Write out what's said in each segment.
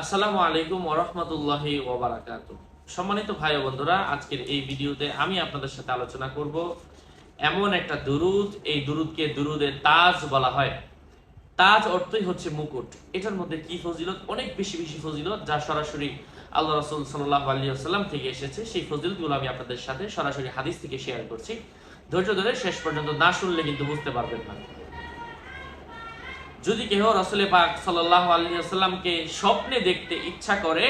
আসসালামু আলাইকুম ওরহমতুল্লাহ ওবরাকাত সম্মানিত ভাই বন্ধুরা, আজকের এই ভিডিওতে আমি আপনাদের সাথে আলোচনা করব এমন একটা দুরুদ। এই দুরুদকে দুরুদের তাজ বলা হয়। তাজ অর্থই হচ্ছে মুকুট। এটার মধ্যে কি ফজিলত? অনেক বেশি বেশি ফজিলত যা সরাসরি আল্লাহ রসুল সাল্লাহ আলিয়াল্লাম থেকে এসেছে। সেই ফজিলতগুলো আমি আপনাদের সাথে সরাসরি হাদিস থেকে শেয়ার করছি। ধৈর্য ধরে শেষ পর্যন্ত না শুনলে কিন্তু বুঝতে পারবেন না। যদি কেহ রসুলে পাক সাল্লাহ আলিয়াল্লামকে স্বপ্নে দেখতে ইচ্ছা করে,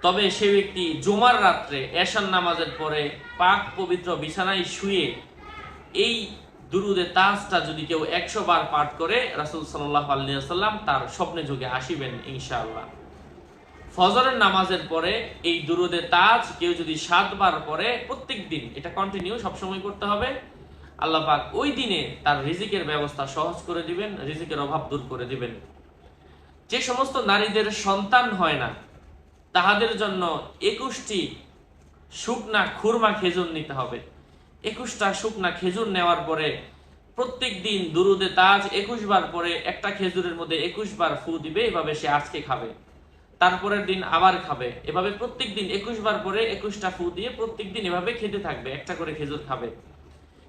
তবে সে ব্যক্তি জুমার রাত্রে এশান নামাজের পরে পাক পবিত্র বিছানায় শুয়ে এই দুরুদে তাজটা যদি কেউ একশো বার পাঠ করে, রাসুল সাল্লাহ আলিয়াল্লাম তার স্বপ্নে যুগে আসিবেন ইনশাআল্লাহ। ফজরের নামাজের পরে এই দুরুদে তাজ কেউ যদি সাতবার পরে প্রত্যেক দিন এটা কন্টিনিউ সবসময় করতে হবে। আল্লাহ পাক ওই দিনে তার রিজিকের ব্যবস্থা সহজ করে দিবেন, রিজিকের অভাব দূর করে দিবেন। যে সমস্ত নারীদের সন্তান হয় না, তাহাদের জন্য একুশটি শুকনা খুরমা খেজুর নিতে হবে। একুশটা শুকনা খেজুর নেওয়ার পরে প্রত্যেক দিন দুরুদে তাজ একুশ বার পরে একটা খেজুরের মধ্যে একুশ বার ফু দিবে, এভাবে সে আজকে খাবে। তারপরের দিন আবার খাবে। এভাবে প্রত্যেক দিন একুশ বার পরে একুশটা ফু দিয়ে প্রত্যেক দিন এভাবে খেতে থাকবে, একটা করে খেজুর খাবে।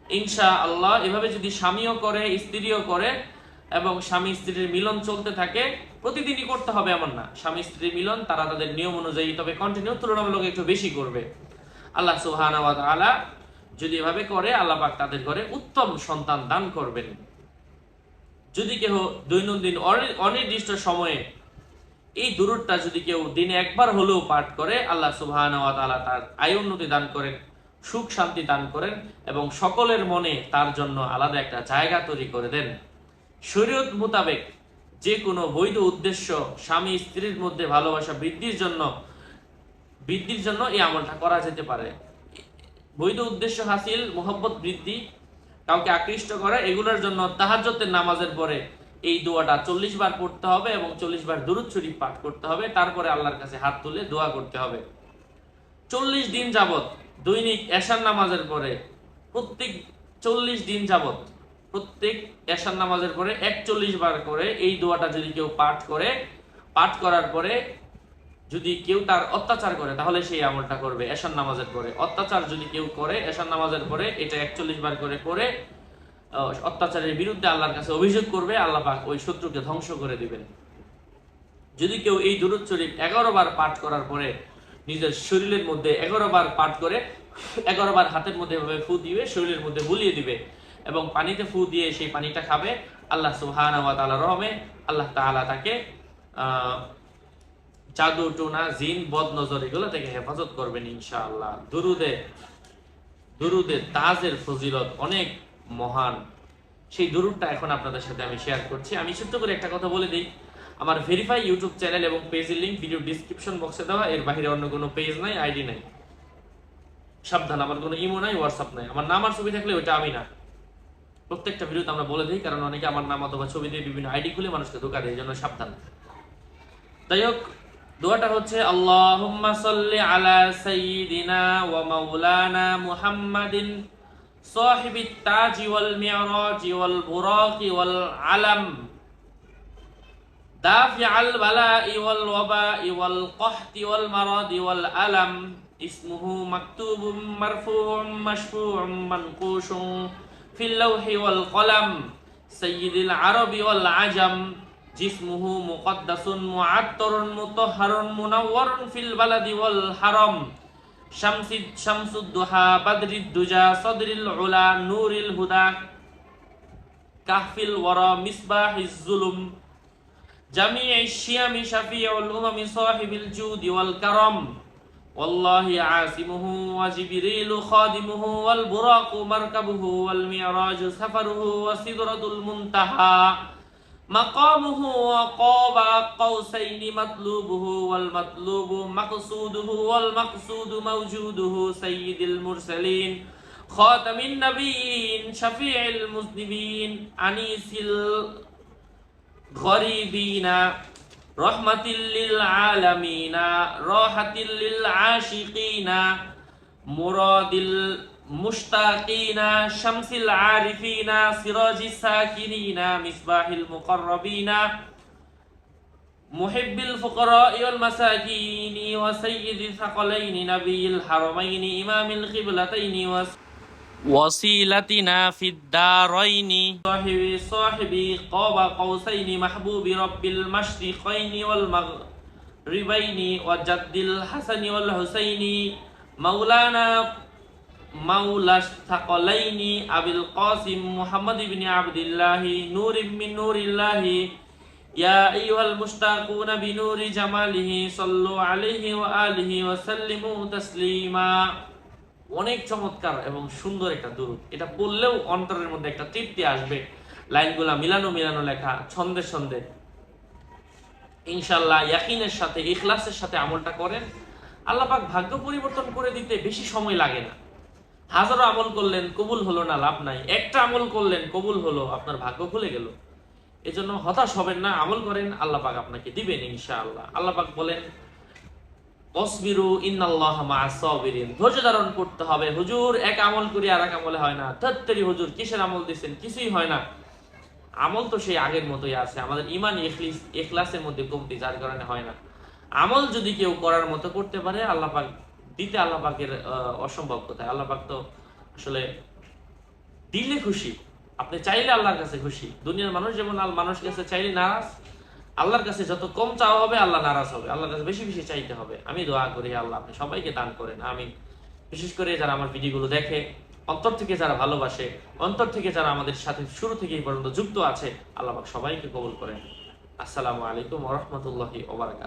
ইনশা আল্লাহ এভাবে যদি স্বামীও করে, স্ত্রীও করে এবং স্বামী স্ত্রীর মিলন চলতে থাকে, প্রতিদিনই করতে হবে এমন না। স্বামী স্ত্রীর মিলন, তারা তাদের নিয়ম অনুযায়ী, তবে কন্টিনিউ তুলনামূলক একটু বেশি করবে। আল্লাহ সুহানা আলা যদি এভাবে করে, আল্লাহ পাক তাদের ঘরে উত্তম সন্তান দান করবেন। যদি কেউ দৈনন্দিন অনির্দিষ্ট সময়ে এই দুরুদটা যদি কেউ দিনে একবার হলেও পাঠ করে, আল্লাহ ওয়া তার আয় উন্নতি দান করেন। সুখ শান্তি দান করেন এবং সকলের মনে তার জন্য আলাদা একটা জায়গা তৈরি করে দেন। শরীয়ত মোতাবেক যে কোনো বৈধ উদ্দেশ্য স্বামী স্ত্রীর মধ্যে ভালোবাসা বৃদ্ধির জন্য বৃদ্ধির জন্য এই আমলটা করা যেতে পারে। বৈধ উদ্দেশ্য হাসিল, মোহব্বত বৃদ্ধি, কাউকে আকৃষ্ট করা, এগুলোর জন্য তাহাজ্জতের নামাজের পরে এই দোয়াটা চল্লিশ বার পড়তে হবে এবং চল্লিশ বার দুরুদ শরীফ পাঠ করতে হবে। তারপরে আল্লাহর কাছে হাত তুলে দোয়া করতে হবে। চল্লিশ দিন যাবত দৈনিক এশার নামাজের পরে প্রত্যেক চল্লিশ দিন যাবত প্রত্যেক এশার নামাজের পরে একচল্লিশ বার করে এই দোয়াটা যদি কেউ পাঠ করে, পাঠ করার পরে যদি কেউ তার অত্যাচার করে, তাহলে সেই আমলটা করবে এশার নামাজের পরে। অত্যাচার যদি কেউ করে এশার নামাজের পরে, এটা একচল্লিশ বার করে করে অত্যাচারের বিরুদ্ধে আল্লাহর কাছে অভিযোগ করবে, আল্লাহ পাক ওই শত্রুকে ধ্বংস করে দিবেন। যদি কেউ এই দুরুদ শরীফ এগারো বার পাঠ করার পরে নিজের শরীরের মধ্যে এগারো বার পাঠ করে, এগারো বার হাতের মধ্যে এভাবে ফু দিবে, শরীরের মধ্যে বুলিয়ে দিবে এবং পানিতে ফু দিয়ে সেই পানিটা খাবে। আল্লাহ তাআলা রহমে আল্লাহ তাআলা তাকে জাদু, টোনা, জিন, বদ নজর এগুলো থেকে হেফাজত করবেন ইনশাআল্লাহ। দুরুদে দুরুদে তাজের ফজিলত অনেক মহান। সেই দুরুদটা এখন আপনাদের সাথে আমি শেয়ার করছি। আমি ছোট্ট করে একটা কথা বলে দিই। আমার ভেরিফাই ইউটিউব চ্যানেল এবং পেজের লিঙ্ক ভিডিও ডিসক্রিপশন বক্সে দেওয়া। এর বাইরে অন্য কোনো পেজ নাই আইডি নাই। সাবধান, আমার কোনো ইমো নাই হোয়াটসঅ্যাপ নাই। আমার নাম আর ছবি থাকলে ওইটা আমি না। প্রত্যেকটা ভিডিওতে আমরা বলে দিই, কারণ অনেকে আমার নাম অথবা ছবি দিয়ে বিভিন্ন আইডি খুলে মানুষকে ধোকা দেয় জন্য সাবধান। যাই হোক, দোয়াটা হচ্ছে, আল্লাহুম্মা সাল্লি আলা সাইয়্যিদিনা ওয়া মাওলানা মুহাম্মাদিন সাহিবিত তাজ ওয়াল মিরাজ ওয়াল বুরাক ওয়াল আলাম। দাফি আল বালা ইওয়াল ওয়াবা ইওয়াল কহতি ওয়াল মারাদ ইওয়াল আলাম। ইসমুহু মাকতুবুম মারফুউম মাশফুউম মানকুশু ফিল লাওহি ওয়াল কলাম। সাইয়্যিদুল আরবি ওয়াল আজাম। জিসমুহু মুকদ্দাসুন মুআত্তারুন মুতাহহারুন মুনাওয়ারুন ফিল বালাদি ওয়াল হারাম। শামসিদ শামসুদ দুহা বাদরিদ দুজা সদরিল উলা নূরিল হুদা। কাহফিল ওয়ারা মিসবাহিজ জুলুম। جميع الشيم شفيع الأمم صاحب الجود والكرم والله عاصمه وجبريل خادمه والبراق مركبه والمعراج سفره وسدرة المنتهى مقامه وقاب قوسين مطلوبه والمطلوب مقصوده والمقصود موجوده سيد المرسلين خاتم النبيين شفيع المذنبين أنيس الغريبين رحمة للعالمين راحة للعاشقين مراد المشتاقين شمس العارفين سراج الساكنين مصباح المقربين محب الفقراء والمساكين وسيد الثقلين نبي الحرمين إمام القبلتين وس وسيلتنا في الدارين. صاحبي صاحبي قاب قوسين محبوب رب المشرقين والمغربين وجد الحسن والحسين مولانا مولى الثقلين أبي القاسم محمد بن عبد الله نور من نور الله. يا أيها المشتاقون بنور جماله صلوا عليه وآله وسلموا تسليما. অনেক চমৎকার এবং সুন্দর একটা দুরুদ। এটা পড়লেও অন্তরের মধ্যে একটা তৃপ্তি আসবে। লাইনগুলা মিলানো মিলানো লেখা, ছন্দে ছন্দে। ইনশাল্লাহ ইয়াকিনের সাথে, ইখলাসের সাথে আমলটা করেন। আল্লাহ পাক ভাগ্য পরিবর্তন করে দিতে বেশি সময় লাগে না। হাজারো আমল করলেন, কবুল হলো না, লাভ নাই। একটা আমল করলেন, কবুল হলো, আপনার ভাগ্য খুলে গেল। এজন্য হতাশ হবেন না, আমল করেন, আল্লাহ পাক আপনাকে দিবেন ইনশাআল্লাহ। আল্লাহ পাক বলেন তসবিরু ইন্নাল্লাহ মা'আস সাবিরিন। ধৈর্য ধারণ করতে হবে। হুজুর এক আমল করি আর এক আমলে হয় না। হুজুর কিসের আমল কিছুই হয় না। আমল তো সেই আগের মতোই আছে। আমাদের ইমান ইখলিস ইখলাসের মধ্যে কমতি যার কারণে হয় না। আমল যদি কেউ করার মতো করতে পারে আল্লাহ পাক দিতে আল্লাহ পাকের আহ, অসম্ভব কোথায়। আল্লাহ পাক তো আসলে দিলে খুশি। আপনি চাইলে আল্লাহর কাছে খুশি। দুনিয়ার মানুষ যেমন মানুষের কাছে চাইলে নারাজ আল্লাহর কাছে যত কম চাওয়া হবে, আল্লাহ নারাজ হবে। আল্লাহর কাছে বেশি বেশি চাইতে হবে। আমি দোয়া করি, আল্লাহ আপনি সবাইকে দান করেন আমি বিশেষ করে যারা আমার ভিডিওগুলো দেখে, অন্তর থেকে যারা ভালোবাসে, অন্তর থেকে যারা আমাদের সাথে শুরু থেকে এই পর্যন্ত যুক্ত আছে, আল্লাহ সবাইকে কবুল করেন। আসসালামু আলাইকুম ওরহমতুল্লাহি ওবারাকাত